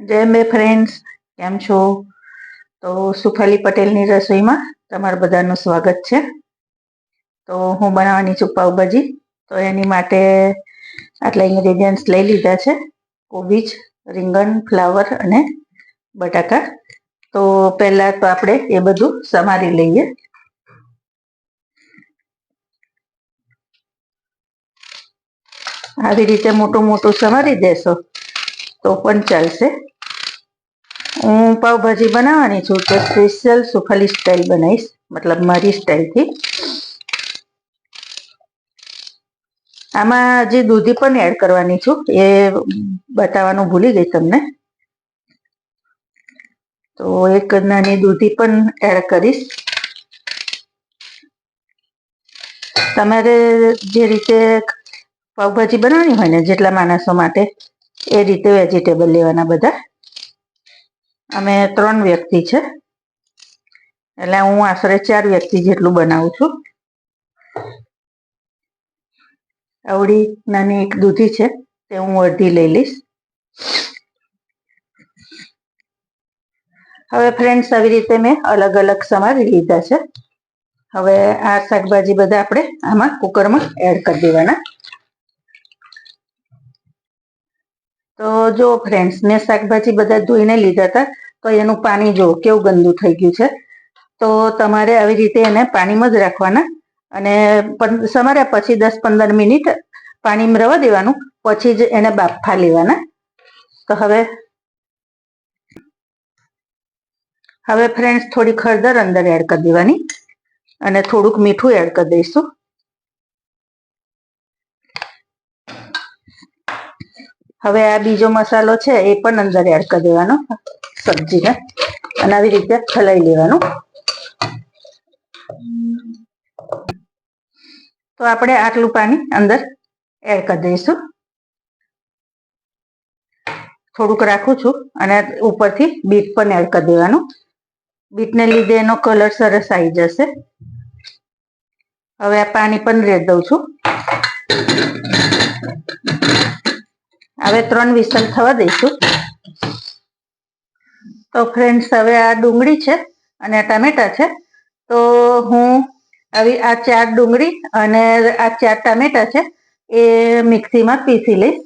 જય બે ફ્રેન્ડ્સ, કેમ છો? તો સુફાલી પટેલની રસોઈમાં તમારા બધાનું સ્વાગત છે. તો હું બનાવવાની છું પાઉભાજી. તો એની માટે આટલા ઇન્ગ્રેડિયન્ટ્સ લઈ લીધા છે. કોબીજ રીંગણ, ફ્લાવર અને બટાકા. તો પહેલાં તો આપણે એ બધું સમારી લઈએ. આવી રીતે મોટું મોટું સમારી દેશો. તો પણ ચાલશે. હું પાવભાજી બનાવવાની છું તો સ્પેશિયલ સુખલી સ્ટાઇલ બનાવીશ, મતલબ મારી સ્ટાઇલથી. આમાં જે દૂધી પણ એડ કરવાની છું, એ બતાવવાનું ભૂલી ગઈ તમને. તો એક નાની દૂધી પણ એડ કરીશ. તમારે જે રીતે પાવભાજી બનાવવાની હોય ને, જેટલા માણસો માટે એ રીતે વેજીટેબલ લેવાના બધા. અમે ત્રણ વ્યક્તિ છે. એટલે હું આશરે ચાર વ્યક્તિ જેટલું બનાવું છું. આવડી નાની એક દૂધી છે, તે હું અડધી લઈ લઈશ. હવે ફ્રેન્ડ્સ આવી રીતે મેં અલગ અલગ સમારી લીધા છે. હવે આ શાકભાજી બધા આપણે આમાં કુકરમાં એડ કરી દેવાના. તો જો ફ્રેન્ડ્સ મેં શાકભાજી બધા ધોઈને લીધા હતા, તો એનું પાણી જો કેવું ગંદુ થઈ ગયું છે. તો તમારે આવી રીતે એને પાણીમાં જ રાખવાના અને સમાર્યા પછી દસ પંદર મિનિટ પાણીમાં રવા દેવાનું, પછી જ એને બાફા લેવાના. તો હવે હવે ફ્રેન્ડ્સ થોડી ખરદર અંદર એડ કરી દેવાની અને થોડુંક મીઠું એડ કરી દઈશું. હવે આ બીજો મસાલો છે, એ પણ અંદર એડ કરી દેવાનો, સબ્જીને. અને આવી રીતે ખલાઈ લેવાનું. તો આપણે આટલું પાણી અંદર એડ કરી દઈશું. થોડુંક રાખું છું અને ઉપરથી બીટ પણ એડ કરી દેવાનું. બીટને લીધે એનો કલર સરસ આવી જશે. હવે આ પાણી પણ રેડ દઉં છું. હવે ત્રણ વિસલ થવા દઈશું. તો ફ્રેન્ડ્સ હવે આ ડુંગળી છે અને ટામેટા છે. તો હું આવી આ ચાર ડુંગળી અને આ ચાર ટામેટા છે એ મિક્સીમાં પીસી લઈશ.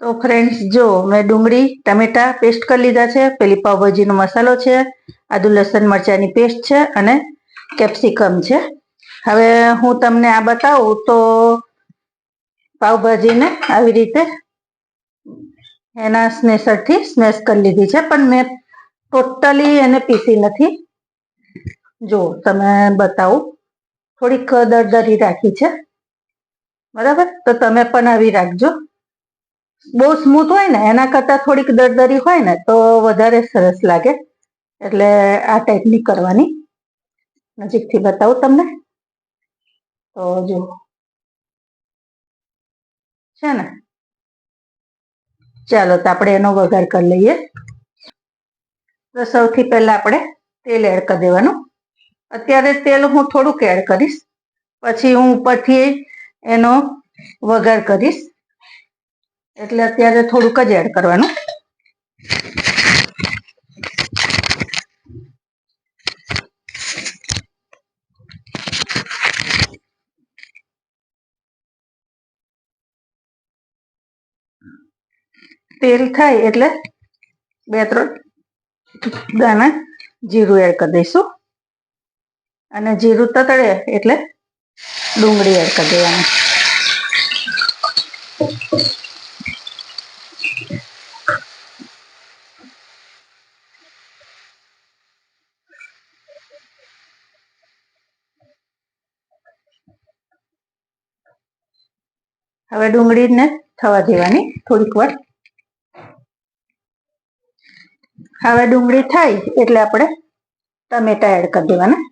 તો ફ્રેન્ડ્સ જો મેં ડુંગળી, ટામેટા પેસ્ટ કરી લીધા છે. પેલી પાવભાજીનો મસાલો છે, આદુ, લસણ, મરચાંની પેસ્ટ છે અને કેપ્સિકમ છે. હવે હું તમને આ બતાવું તો પાવભાજીને આવી રીતે એના સ્નેસરથી સ્નેશ કરી લીધી છે. પણ મેં ટોટલી એને પીસી નથી. જો તમે બતાવું, થોડીક દરદરી રાખી છે. બરાબર? તો તમે પણ આવી રાખજો. બહુ સ્મૂથ હોય ને, એના કરતાં થોડીક દરદરી હોય ને, તો વધારે સરસ લાગે. એટલે આ ટાઈપની કરવાની. નજીકથી બતાવું તમને. તો જો છે ને? ચાલો તો આપણે એનો વઘાર કરી લઈએ. તો સૌથી પહેલા આપણે તેલ એડ કરી દેવાનું. અત્યારે તેલ હું થોડુંક એડ કરીશ. પછી હું ઉપરથી એનો વઘાર કરીશ. એટલે અત્યારે થોડુંક જ એડ કરવાનું. તેલ થાય એટલે બે, ત્રણ દાણા જીરું એડ કરી દઈશું. અને જીરું તતડે એટલે ડુંગળી એડ કરી દેવાની. હવે ડુંગળીને થવા દેવાની થોડીક વાર. હવે ડુંગળી થાય એટલે આપણે ટમેટા એડ કરી દેવાના.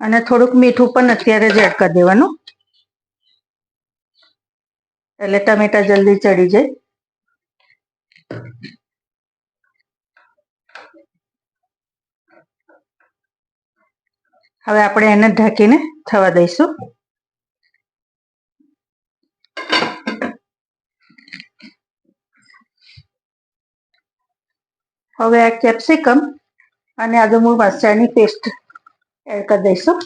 અને થોડુંક મીઠું પણ અત્યારે જ એડ કરી દેવાનું. એટલે ટમેટા જલ્દી ચડી જાય. હવે આપણે એને ઢાંકીને થવા દઈશું. હવે આ કેપ્સિકમ અને આદુ મરચાની પેસ્ટ એડ કરી દઈશું.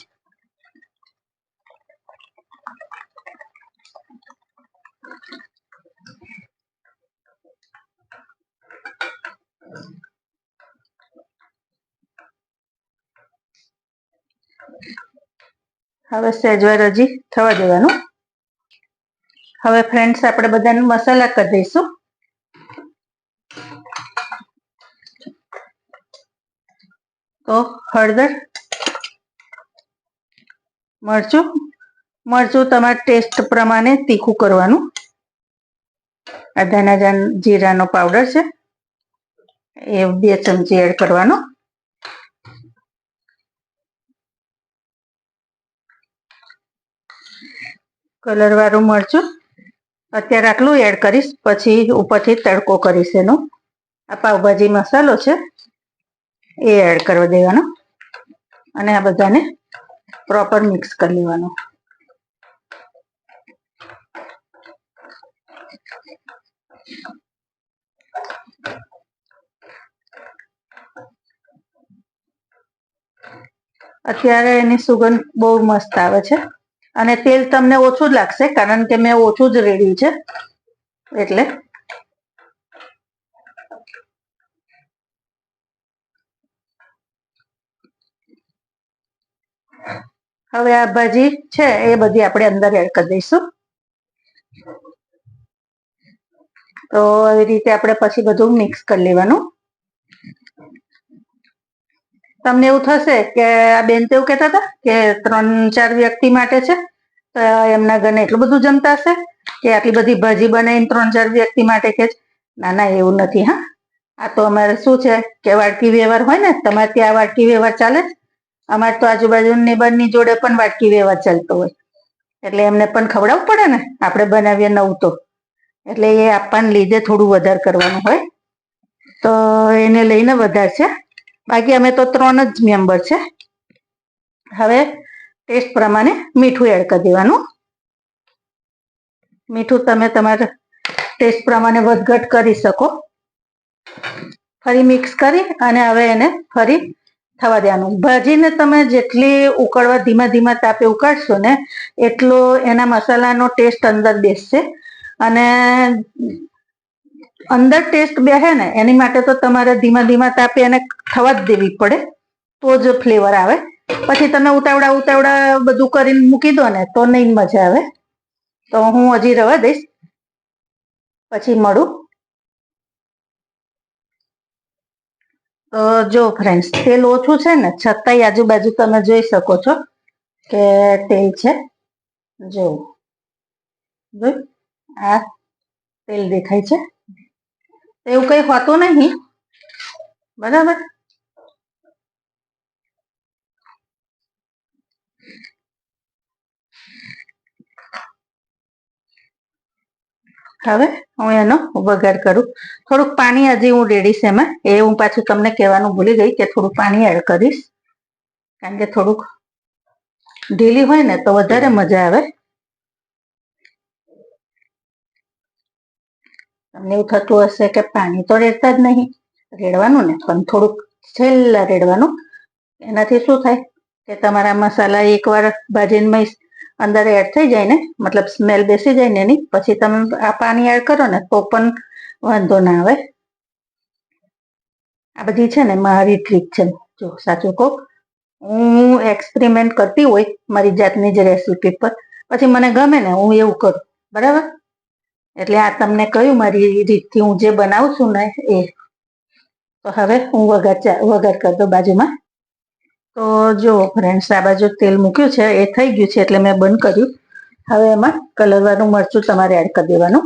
હવે સેજવાર હજી થવા દેવાનું. હવે ફ્રેન્ડ્સ આપણે બધાને મસાલા કરી દઈશું. તો હળદર, મરચું મરચું તમારા ટેસ્ટ પ્રમાણે તીખું કરવાનું. આ ધાણા જીરાનો પાવડર છે. એ બે ચમચી એડ કરવાનો. કલર વાળું મરચું અત્યારે આટલું એડ કરીશ, પછી ઉપરથી તડકો કરીશ એનો. આ પાવભાજી મસાલો છે, એ એડ કરવા દેવાનો. અને આ બધાને પ્રોપર મિક્સ કરી લેવાનું. અત્યારે એની સુગંધ બહુ મસ્ત આવે છે. અને તેલ તમને ઓછું જ લાગશે, કારણ કે મેં ઓછું જ રેડ્યું છે. એટલે હવે આ ભાજી છે, એ બધી આપણે અંદર એડ કરી દઈશું. તો આવી રીતે આપણે પછી બધું મિક્સ કરી લેવાનું. તમને એવું થશે કે આ બેન તો એવું કહેતા હતા કે ત્રણ, ચાર વ્યક્તિ માટે છે, તો એમના ઘરે એટલું બધું જમતા હશે કે આટલી બધી ભાજી બનાવીને ત્રણ, ચાર વ્યક્તિ માટે કે ના ના, એવું નથી, હા. આ તો અમારે શું છે કે વાટકી વ્યવહાર હોય ને તમારે ત્યાં વાટકી વ્યવહાર ચાલે અમારે તો આજુબાજુ નેબરની જોડે પણ વાટકી વ્યવહાર ચાલતો હોય. એટલે એમને પણ ખવડાવવું પડે ને, આપણે બનાવીએ નવું તો. એટલે એ આપવાને લીધે થોડું વધારે કરવાનું હોય. તો એને લઈને વધારે છે. બાકી અમે તો ત્રણ જ મેમ્બર છે. હવે ટેસ્ટ પ્રમાણે મીઠું એડ કરી દેવાનું. મીઠું તમે તમારા ટેસ્ટ પ્રમાણે વધઘટ કરી શકો. ફરી મિક્સ કરી અને હવે એને ફરી થવા દેવાનું. ભાજીને તમે જેટલી ઉકળવા ધીમા ધીમા તાપે ઉકાળશો ને એટલો એના મસાલાનો ટેસ્ટ અંદર બેસશે. અને અંદર ટેસ્ટ બેસે ને, એની માટે તો તમારે ધીમા ધીમા તાપે એને થવા જ દેવી પડે, તો જ ફ્લેવર આવે. પછી તમે ઉતાવળા ઉતાવળા બધું કરીને મૂકી દો ને, તો નહીં મજા આવે. તો હું હજી રવા દઈશ. પછી મળું. તો જો ફ્રેન્ડ્સ તેલ ઓછું છે ને, છતાંય આજુબાજુ તમે જોઈ શકો છો કે તેલ છે. જો, આ તેલ દેખાય છે. એવું કઈ હોતું નહીં. બરાબર? હવે હું એનો વઘાર કરું. થોડુંક પાણી હજી હું રેડીશ એમાં. એ હું પાછું તમને કહેવાનું ભૂલી ગઈ કે થોડુંક પાણી એડ કરીશ. કારણ કે થોડુંક ઢીલી હોય ને તો વધારે મજા આવે. તમને એવું થતું હશે કે પાણી તો રેડતા જ નહીં. રેડવાનું ને, પણ થોડુંક છેલ્લા રેડવાનું. એનાથી શું થાય કે તમારા મસાલા એકવાર ભાજીમાં અંદર એડ થઈ જાય ને, મતલબ સ્મેલ બેસી જાય ને એની, પછી તમે આ પાણી એડ કરો ને, તો પણ વાંધો ના આવે. આ બધી છે ને મારી ટ્રીક છે. જો, સાચું કહું, હું એક્સપેરિમેન્ટ કરતી હોય મારી જાતની જ રેસીપી પર. પછી મને ગમે ને હું એવું કરું. બરાબર? એટલે આ તમને કહ્યું મારી રીતથી હું જે બનાવું છું ને એ. તો હવે હું વઘાર વઘાર કરી દઉં બાજુમાં. તો જો ફ્રેન્ડ્સ આ બાજુ તેલ મૂક્યું છે, એ થઈ ગયું છે એટલે મેં બંધ કર્યું. હવે એમાં કલરવાળું મરચું તમારે એડ કરી દેવાનું.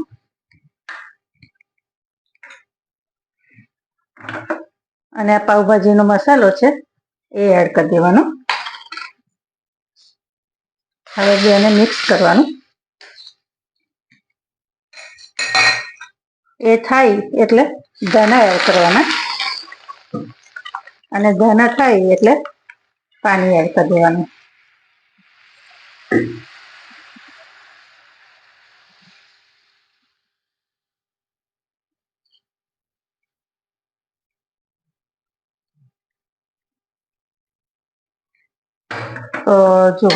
અને આ પાઉભાજીનો મસાલો છે, એ એડ કરી દેવાનો. હવે બેને મિક્સ કરવાનું. એ થાય એટલે ધાણા એડ કરવાના. અને ધાણા થાય એટલે પાણી એડ કરી દેવાનું. તો જો,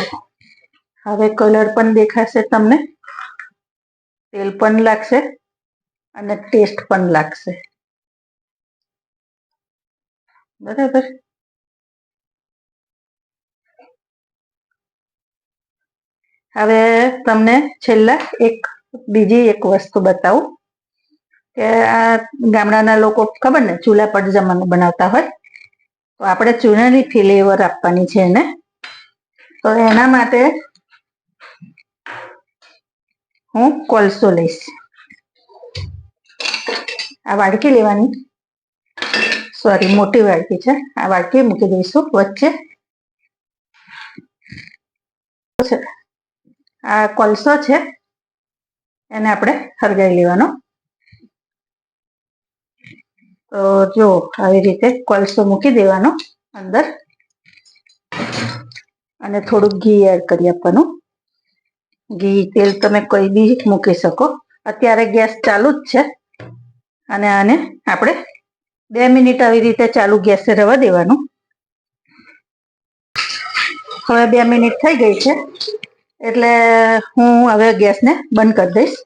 હવે કલર પણ દેખાશે તમને. તેલ પણ લાગશે. અને ટેસ્ટ પણ લાગશે. બરાબર? હવે તમને છેલ્લા એક, બીજી એક વસ્તુ બતાવું. કે આ ગામડાના લોકો ખબર ને, ચૂલા પર જમવાનું બનાવતા હોય. તો આપણે ચૂલાની ફ્લેવર આપવાની છે એને. તો એના માટે હું કોલસો લઈશ. આ વાડકી લેવાની. સોરી મોટી વાડકી છે. આ વાડકી મૂકી દઈશું વચ્ચે. આ કોલસો છે. એને આપણે હરગાઈ લેવાનો. તો જો, આવી રીતે કોલસો મૂકી દેવાનો અંદર. અને થોડુંક ઘી એડ કરી આપવાનું. ઘી, તેલ તમે કોઈ બી મૂકી શકો. અત્યારે ગેસ ચાલુ જ છે. અને આને આપણે બે મિનિટ આવી રીતે ચાલુ ગેસે રવા દેવાનું. હવે બે મિનિટ થઈ ગઈ છે, એટલે હું હવે ગેસને બંધ કરી દઈશ.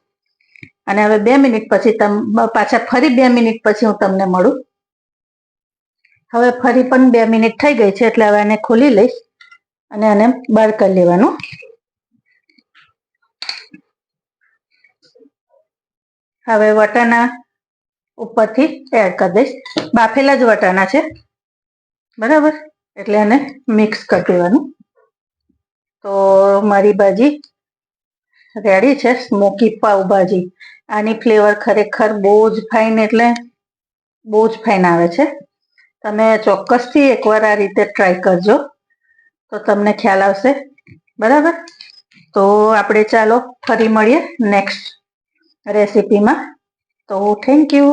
અને હવે બે મિનિટ પછી તમ, પાછા ફરી બે મિનિટ પછી હું તમને મળું. હવે ફરી પણ બે મિનિટ થઈ ગઈ છે, એટલે હવે આને ખોલી લઈશ અને આને બહાર કરી લેવાનું. હવે વટાણા ઉપરથી એડ કરી દઈશ. બાફેલા જ વટાણા છે. બરાબર? એટલે એને મિક્સ કરી દેવાનું. તો મારી ભાજી રેડી છે. સ્મોકી પાઉભાજી આની ફ્લેવર ખરેખર બહુ જ ફાઇન એટલે બહુ જ ફાઇન આવે છે. તમે ચોક્કસથી એકવાર આ રીતે ટ્રાય કરજો. તો તમને ખ્યાલ આવશે. બરાબર? તો આપણે ચાલો ફરી મળીએ નેક્સ્ટ રેસીપીમાં તો થેન્ક યુ